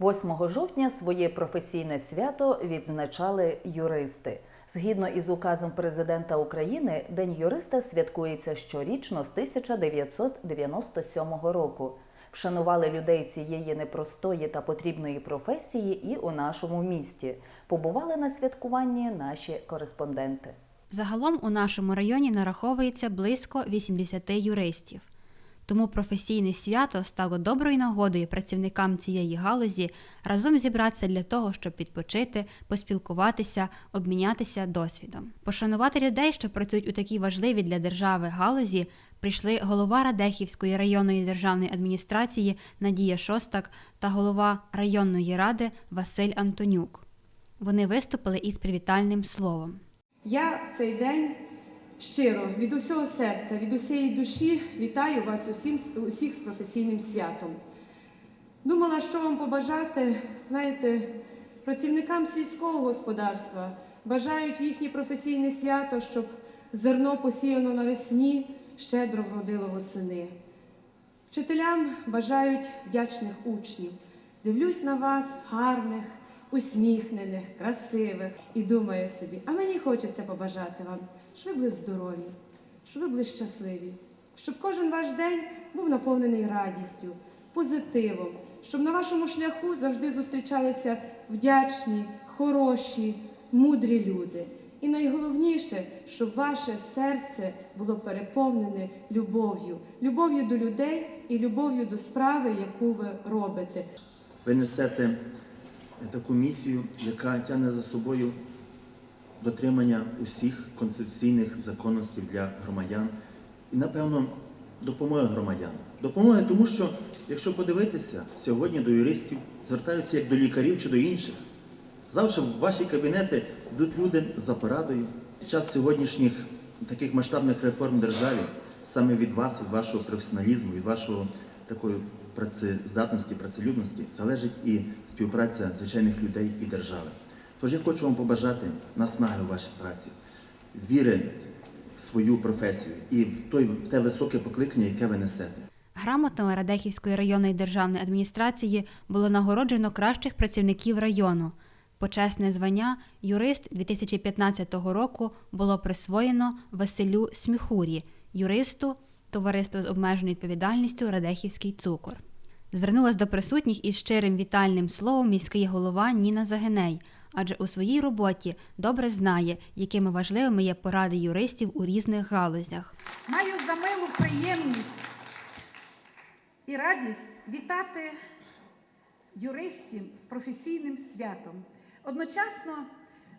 8 жовтня своє професійне свято відзначали юристи. Згідно із указом президента України, День юриста святкується щорічно з 1997 року. Вшанували людей цієї непростої та потрібної професії і у нашому місті. Побували на святкуванні наші кореспонденти. Загалом у нашому районі нараховується близько 80 юристів. Тому професійне свято стало доброю нагодою працівникам цієї галузі разом зібратися для того, щоб відпочити, поспілкуватися, обмінятися досвідом. Пошанувати людей, що працюють у такій важливій для держави галузі, прийшли голова Радехівської районної державної адміністрації Надія Шостак та голова районної ради Василь Антонюк. Вони виступили із привітальним словом. Я в цей день щиро від усього серця, від усієї душі вітаю вас усім, усіх з професійним святом. Думала, що вам побажати, знаєте, працівникам сільського господарства бажають їхнє професійне свято, щоб зерно посіяно навесні щедро вродило восени. Вчителям бажають вдячних учнів. Дивлюсь на вас гарних, усміхнених, красивих і думаю собі, а мені хочеться побажати вам, щоб ви були здорові, щоб ви були щасливі, щоб кожен ваш день був наповнений радістю, позитивом, щоб на вашому шляху завжди зустрічалися вдячні, хороші, мудрі люди. І найголовніше, щоб ваше серце було переповнене любов'ю, любов'ю до людей і любов'ю до справи, яку ви робите. Ви несете таку місію, яка тягне за собою дотримання усіх конституційних законностей для громадян і, напевно, допомоги громадян. Допомоги, тому що, якщо подивитися, сьогодні до юристів звертаються як до лікарів чи до інших. Завжди в ваші кабінети йдуть люди за порадою. Під час сьогоднішніх таких масштабних реформ в державі саме від вас, від вашого професіоналізму, від вашого такої працездатності, працелюбності залежить і співпраця звичайних людей і держави. Тож я хочу вам побажати наснаги у вашій праці, віри в свою професію і в той в те високе покликання, яке ви несете. Грамотами Радехівської районної державної адміністрації було нагороджено кращих працівників району. Почесне звання юрист 2015 року було присвоєно Василю Сміхурі, юристу Товариство з обмеженою відповідальністю Радехівський цукор. Звернулась до присутніх із щирим вітальним словом міський голова Ніна Загеней, адже у своїй роботі добре знає, якими важливими є поради юристів у різних галузях. Маю за милу приємність і радість вітати юристів з професійним святом. Одночасно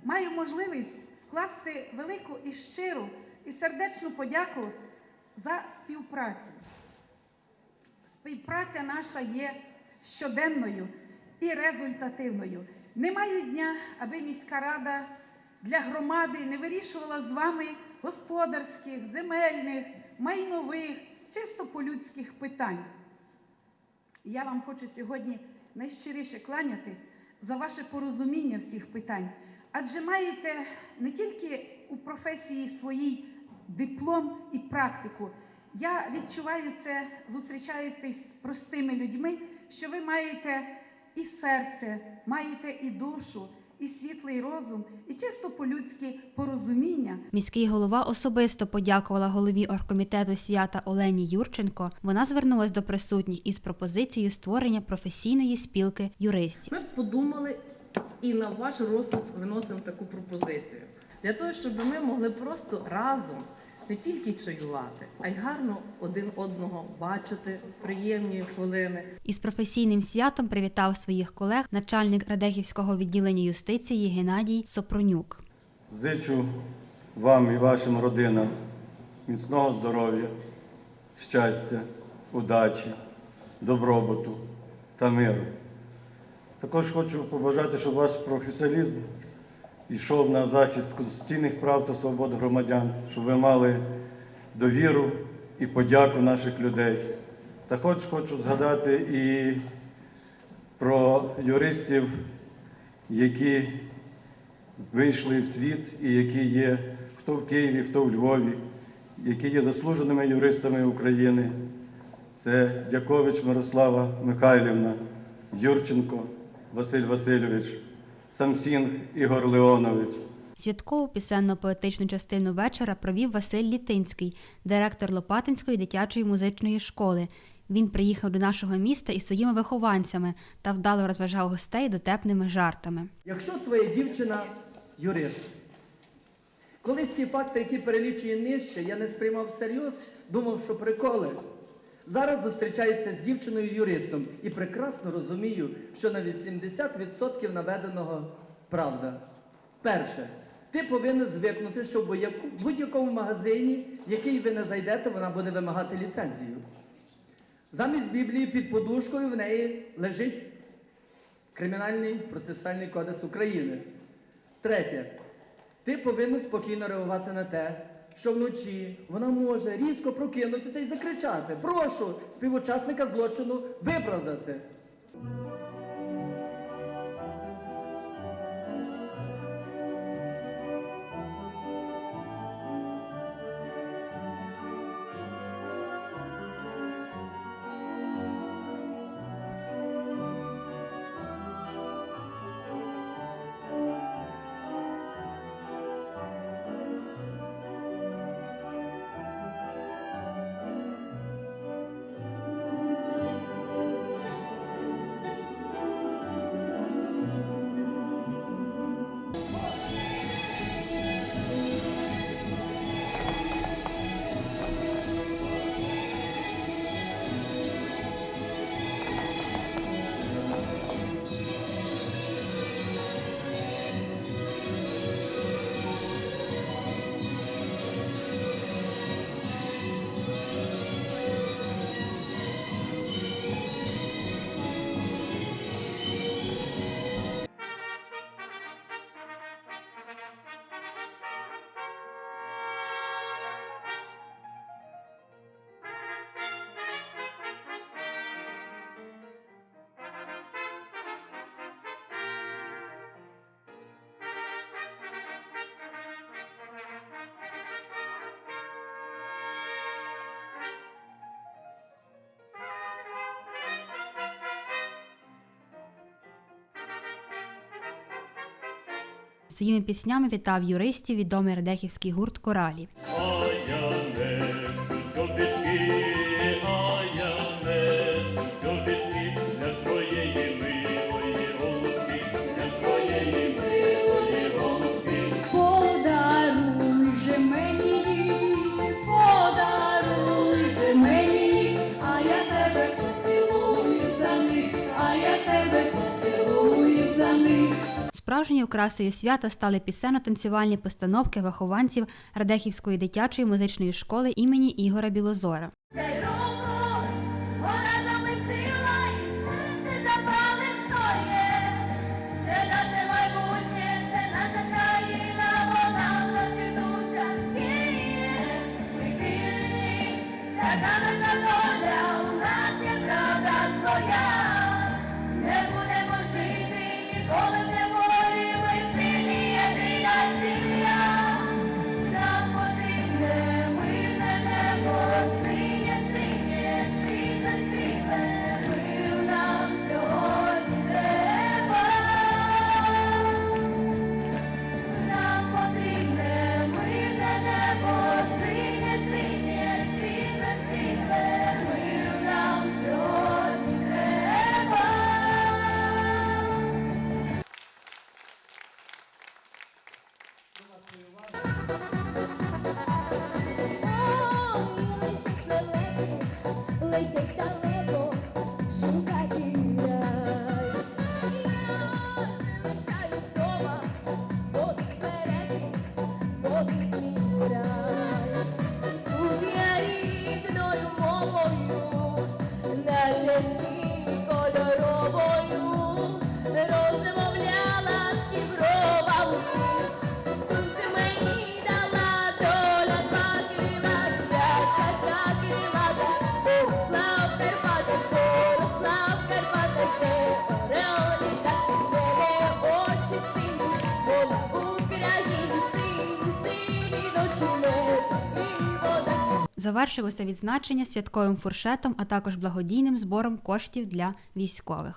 маю можливість скласти велику і щиру і сердечну подяку за співпрацю. Співпраця наша є щоденною і результативною. Немає дня, аби міська рада для громади не вирішувала з вами господарських, земельних, майнових, чисто по-людських питань. Я вам хочу сьогодні найщиріше кланятись за ваше порозуміння всіх питань, адже маєте не тільки у професії своїй диплом і практику. Я відчуваю це, зустрічаючись з простими людьми, що ви маєте і серце, маєте і душу, і світлий розум, і чисто по-людськи порозуміння. Міський голова особисто подякувала голові оргкомітету свята Олені Юрченко. Вона звернулась до присутніх із пропозицією створення професійної спілки юристів. Ми подумали і на ваш розсуд виносимо таку пропозицію. Для того, щоб ми могли просто разом не тільки чаювати, а й гарно один одного бачити в приємні хвилини. Із професійним святом привітав своїх колег начальник Радехівського відділення юстиції Геннадій Сопронюк. Зичу вам і вашим родинам міцного здоров'я, щастя, удачі, добробуту та миру. Також хочу побажати, щоб ваш професіоналізм йшов на захист конституційних прав та свобод громадян, щоб ви мали довіру і подяку наших людей. Також хочу згадати і про юристів, які вийшли в світ і які є хто в Києві, хто в Львові, які є заслуженими юристами України. Це Дякович Мирослава Михайлівна, Юрченко Василь Васильович, Самсінг Ігор Леонович. Святкову пісенно-поетичну частину вечора провів Василь Літинський, директор Лопатинської дитячої музичної школи. Він приїхав до нашого міста із своїми вихованцями та вдало розважав гостей дотепними жартами. Якщо твоя дівчина юрист, колись ці факти, які перелічує нижче, я не сприймав всерйоз, думав, що приколи. Зараз зустрічаюся з дівчиною юристом і прекрасно розумію, що на 80% наведеного правда. Перше, ти повинен звикнути, що в будь-якому магазині, в який ви не зайдете, вона буде вимагати ліцензію. Замість Біблії під подушкою в неї лежить Кримінальний процесуальний кодекс України. Третє. Ти повинен спокійно реагувати на те, що вночі вона може різко прокинутися і закричати: Прошу співучасника злочину виправдати. Своїми піснями вітав юристів відомий радехівський гурт Коралі. А я несу Окрасою свята стали пісенно-танцювальні постановки вихованців Радехівської дитячої музичної школи імені Ігора Білозора. Like Завершилося відзначення святковим фуршетом, а також благодійним збором коштів для військових.